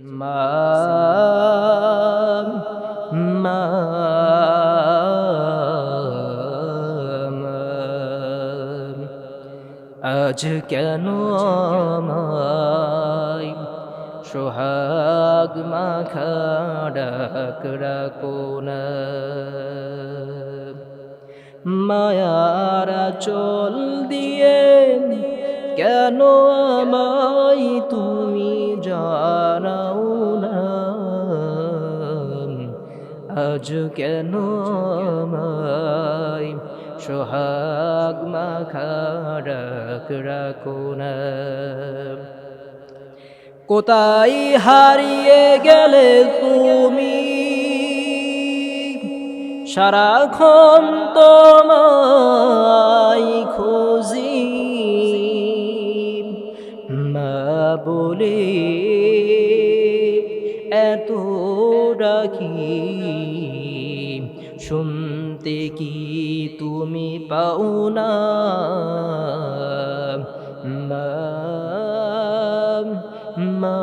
মা মা আজ কেন সোহাগ মাখা ডাক রাখো না? মায়ারা চল দিয়ে কেন আমায় তুমি জানাও আজ কেন আমায় সোহাগ মাখা ডাক রাখো না? কোথায় হারিয়ে গেলে তুমি? সারাক্ষণ তোমায় খুঁজি। মা বলে ডাকি শুনতে কি তুমি পাও না? মা